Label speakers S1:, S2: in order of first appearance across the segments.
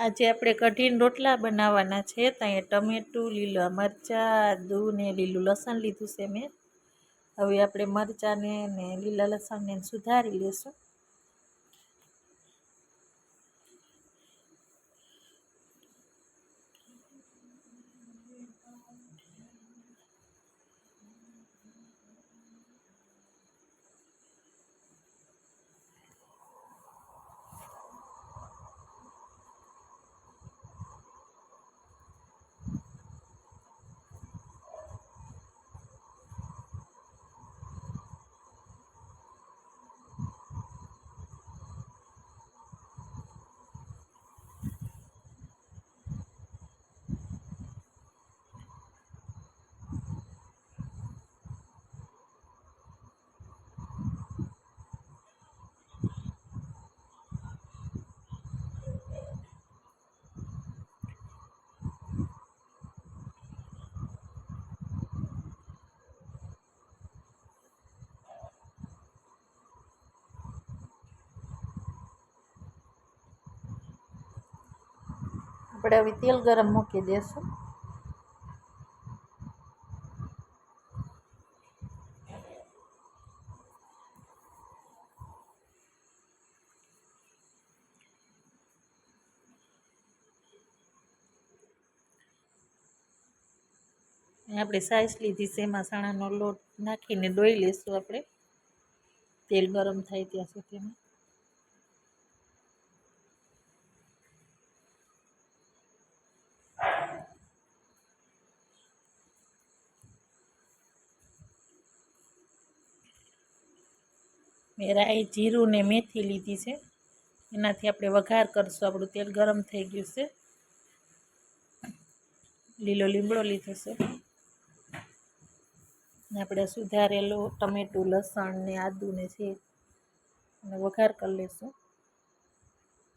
S1: આજે આપણે કઢીને રોટલા બનાવવાના છે. ત્યાં ટમેટું, લીલા મરચાં આદું ને લીલું લસણ લીધું છે મેં. હવે આપણે મરચાંને ને લીલા લસણને સુધારી લઈશું આપણે હવે તેલ ગરમ મૂકી દઈશું આપણે સાઈઝ લીધી છે, એમાં ચણાનો લોટ નાખીને ડોઈ લઈશું આપણે. તેલ ગરમ થાય ત્યાં સુધીમાં. મેં રાઈ જીરું ને મેથી લીધી છે. એનાથી આપણે વઘાર કરશું. આપણું તેલ ગરમ થઈ ગયું છે. લીલો લીમડો લીધો છે. ને આપણે સુધારેલું ટમેટું, લસણ ને આદું ને છે અને વઘાર કરી લઈશું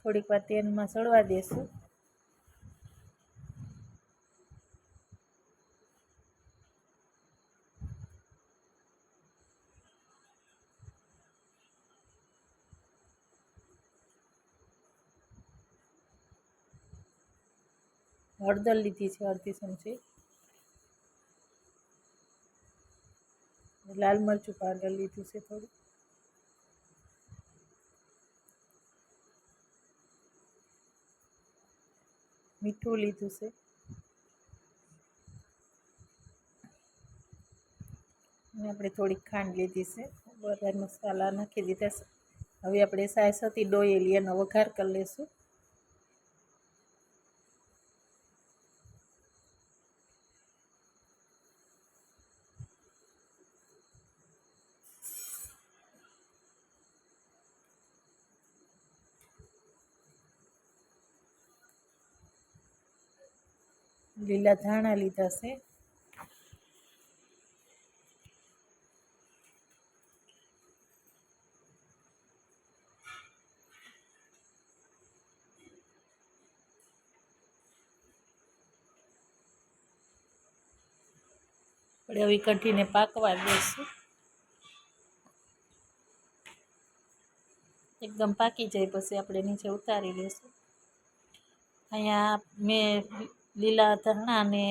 S1: થોડીક વાર તેલમાં સળવા દઈશું હળદર લીધી છે, અડધી ચમચી. લાલ મરચું પાવડર લીધું છે થોડું. મીઠું લીધું છે. અને આપણે થોડીક ખાંડ લીધી છે. બધા મસાલા નાખી દીધા છે. હવે આપણે હતી ડોયેલી એનો વઘાર કરી લઈશું. લીલા ધાણા લીધા છે. હવે કઢીને પાકવા દઈશું. એકદમ પાકી જાય પછી આપણે નીચે ઉતારી લઈશું અહીંયા મેં લીલા ધાણા અને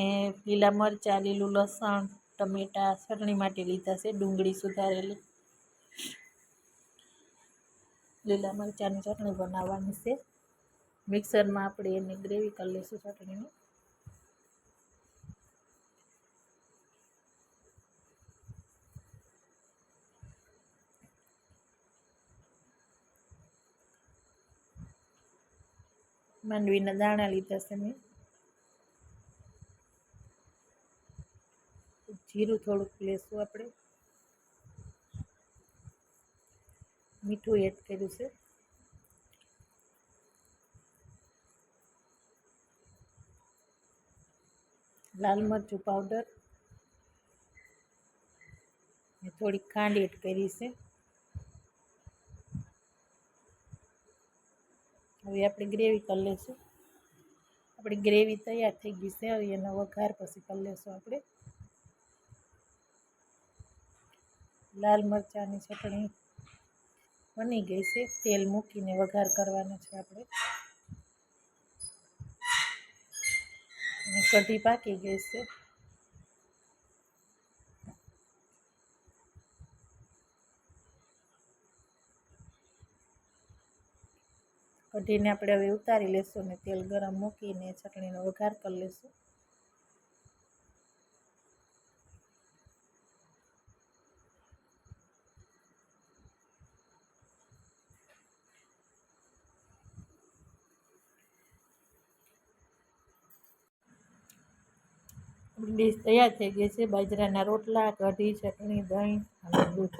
S1: લીલા મરચાં, લીલું લસણ, ટમેટાં ચટણી માટે લીધા છે. ડુંગળી સુધારેલી. લીલા મરચાંની ચટણી બનાવવાની છે. મિક્સરમાં આપણે એની ગ્રેવી કરી લઈશું ચટણીની. માંડવીના દાણા લીધા છે મેં. જીરું થોડુંક લેશું આપણે. મીઠું એડ કર્યું છે. લાલ મરચું પાવડર થોડીક ખાંડ એડ કરી છે. હવે આપણે ગ્રેવી કરી લઈશું. આપણી ગ્રેવી તૈયાર થઈ ગઈ છે. હવે એનો વઘાર પછી કરી લઈશું આપણે. લાલ મરચાંની ચટણી બની ગઈ છે. તેલ મૂકીને વઘાર કરવાનો છે આપણે. કઢી પાકી ગઈ છે. કઢીને આપણે હવે ઉતારી લેશું અને તેલ ગરમ મૂકીને ચટણીનો વઘાર કરી લેશું. ડીશ તૈયાર થઈ ગઈ છે. બાજરાના રોટલા, કઢી, ચટણી, દહીં અને દૂધ.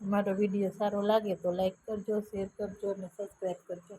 S1: અમારો વીડિયો સારો લાગે તો લાઈક કરજો શેર કરજો અને સબસ્ક્રાઈબ કરજો.